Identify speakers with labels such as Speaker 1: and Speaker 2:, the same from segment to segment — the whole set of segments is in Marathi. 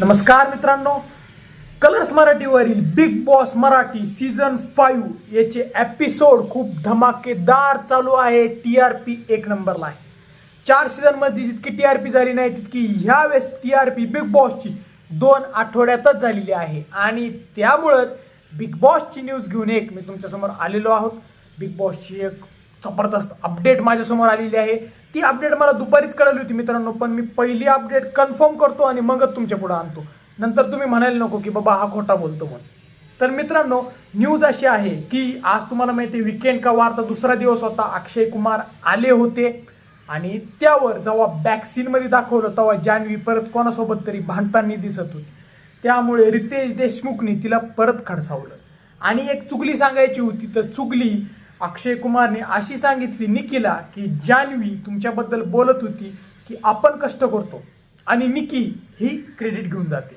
Speaker 1: नमस्कार मित्रांनो. Colors मराठीवरील Bigg Boss Marathi season five याचे एपिसोड खूप धमाकेदार चालू आहे. टी आर पी एक नंबरला आहे. चार सीझनमध्ये जितकी टी आर पी झाली नाही तितकी ह्यावेळेस टी आर पी बिग बॉसची दोन आठवड्यातच झालेली आहे. आणि त्यामुळंच बिग बॉसची न्यूज घेऊन एक मी तुमच्यासमोर आलेलो आहोत. बिग बॉसची एक जबरदस्त अपडेट माझ्यासमोर आलेली आहे. ती अपडेट मला दुपारीच कळली होती मित्रांनो पण मी पहिली अपडेट कन्फर्म करतो आणि मगच तुमच्यापुढे आणतो. नंतर तुम्ही म्हणायला नको की बाबा हा खोटा बोलतो म्हणून. तर मित्रांनो न्यूज अशी आहे की आज तुम्हाला माहिती आहे विकेंड का वारचा दुसरा दिवस होता. अक्षय कुमार आले होते आणि त्यावर जेव्हा बॅकसीनमध्ये दाखवलं तेव्हा जान्हवी परत कोणासोबत तरी भांडताना दिसत होती. त्यामुळे रितेश देशमुखने तिला परत खडसावलं. आणि एक चुगली सांगायची होती तर चुगली अक्षय कुमारने अशी सांगितली निकीला की जान्हवी तुमच्याबद्दल बोलत होती की आपण कष्ट करतो आणि निकी ही क्रेडिट घेऊन जाते.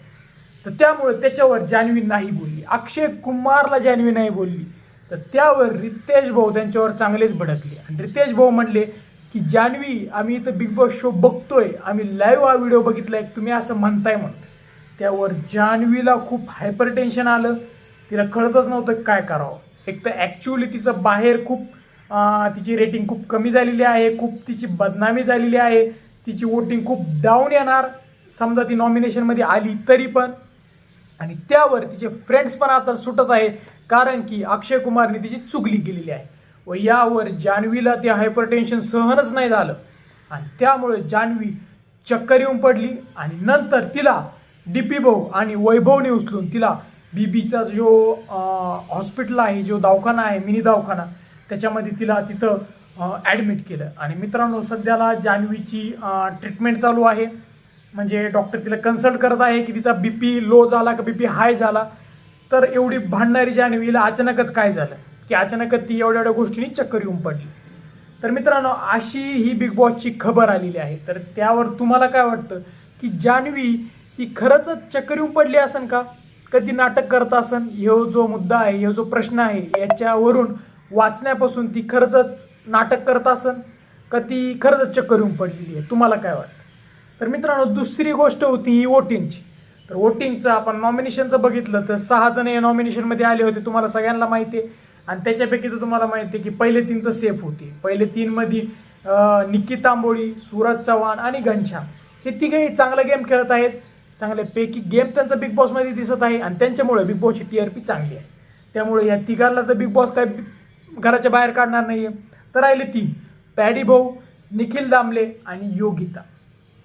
Speaker 1: तर त्यामुळे त्याच्यावर जान्हवी नाही बोलली. अक्षय कुमारला जान्हवी नाही बोलली. तर त्यावर रितेश भाऊ त्यांच्यावर चांगलेच भडकले. आणि रितेश भाऊ म्हणले की जान्हवी आम्ही इथं बिग बॉस शो बघतोय. आम्ही लाईव्ह हा व्हिडिओ बघितलाय. तुम्ही असं म्हणताय म्हणून. त्यावर जान्हवीला खूप हायपर टेन्शन आलं. तिला कळतच नव्हतं काय करावं. एक तर ॲक्च्युअली तिचं बाहेर खूप तिची रेटिंग खूप कमी झालेली आहे खूप तिची बदनामी झालेली आहे तिची वोटिंग खूप डाऊन येणार. समजा ती नॉमिनेशनमध्ये आली तरी पण. आणि त्यावर तिचे फ्रेंड्स पण आता सुटत आहे कारण की अक्षय कुमारने तिची चुगली केलेली आहे. व यावर जान्हवीला ते हायपरटेन्शन सहनच नाही झालं. आणि त्यामुळे जान्हवी चक्कर येऊन पडली. आणि नंतर तिला डी पी भाऊ आणि वैभवने उचलून तिला बीबीचा जो हॉस्पिटल आहे जो दवाखाना आहे मिनी दवाखाना त्याच्यामध्ये तिला तिथं ॲडमिट केलं. आणि मित्रांनो सध्याला जान्हवीची ट्रीटमेंट चालू आहे. म्हणजे डॉक्टर तिला कन्सल्ट करत आहे की तिचा बी पी लो झाला का बी पी हाय झाला. तर एवढी भांडणारी जान्हवीला अचानकच काय झालं? की अचानकच ती एवढ्या एवढ्या गोष्टींनी चक्कर येऊन पडली. तर मित्रांनो अशी ही बिग बॉसची खबर आलेली आहे. तर त्यावर तुम्हाला काय वाटतं? की जान्हवी ही खरंच चक्कर येऊन पडली असन का? कधी नाटक करत असन ह्यो जो मुद्दा आहे ह्यो जो प्रश्न आहे याच्यावरून वाचण्यापासून ती खरंच नाटक करत असन? का ती खरंच चक्कर येऊन पडलेली आहे? तुम्हाला काय वाटतं? तर मित्रांनो दुसरी गोष्ट होती ही वोटिंगची तर वोटिंगचं आपण नॉमिनेशनचं बघितलं तर सहा जण या नॉमिनेशनमध्ये आले होते तुम्हाला सगळ्यांना माहिती आहे. आणि त्याच्यापैकी तर तुम्हाला माहिती आहे की पहिले तीन तर सेफ होते. पहिले तीनमध्ये अं, निक्की तांबोळी सूरज चव्हाण आणि घनश्याम. हे तिघेही चांगला गेम खेळत आहेत. चांगल्यापैकी गेम त्यांचा बिग बॉसमध्ये दिसत आहे आणि त्यांच्यामुळे बिग बॉसची टी आर पी चांगली आहे. त्यामुळे या तिघांना तर बिग बॉस काय घराच्या बाहेर काढणार नाही आहे तर राहिले तीन. पॅडी भाऊ निखिल दामले आणि योगिता.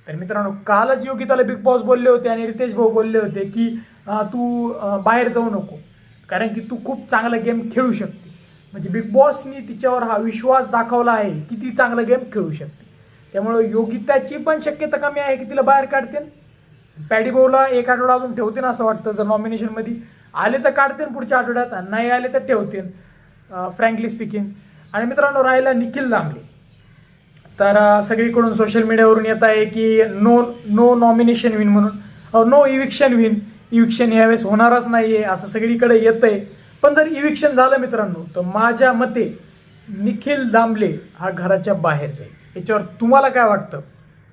Speaker 1: तर मित्रांनो कालच योगिताला बिग बॉस बोलले होते आणि रितेश भाऊ बोलले होते की तू बाहेर जाऊ नको. कारण की तू खूप चांगला गेम खेळू शकते. म्हणजे बिग बॉसनी तिच्यावर हा विश्वास दाखवला आहे की ती चांगला गेम खेळू शकते. त्यामुळे योगिताची पण शक्यता कमी आहे की तिला बाहेर काढतील पॅडीबोला एक आठवडा अजून ठेवतील असं वाटतं जर नॉमिनेशनमध्ये आले तर काढतील पुढच्या आठवड्यात नाही आले तर ठेवतील फ्रँकली स्पीकिंग आणि मित्रांनो राहिला निखिल दामले. तर सगळीकडून सोशल मीडियावरून येत आहे की नो नो नॉमिनेशन विन म्हणून. नो इविक्शन विन इविक्शन यावेळेस होणारच नाही आहे असं सगळीकडे येत आहे पण जर इविक्शन झालं मित्रांनो तर माझ्या मते निखिल दामले हा घराच्या बाहेर जाईल. याच्यावर तुम्हाला काय वाटतं?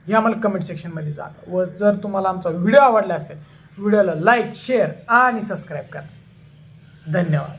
Speaker 1: हे आम्हाला कमेंट सेक्शनमध्ये जा. व जर तुम्हाला आमचा व्हिडिओ आवडला असेल व्हिडिओला लाईक शेअर आणि सबस्क्राईब करा. धन्यवाद.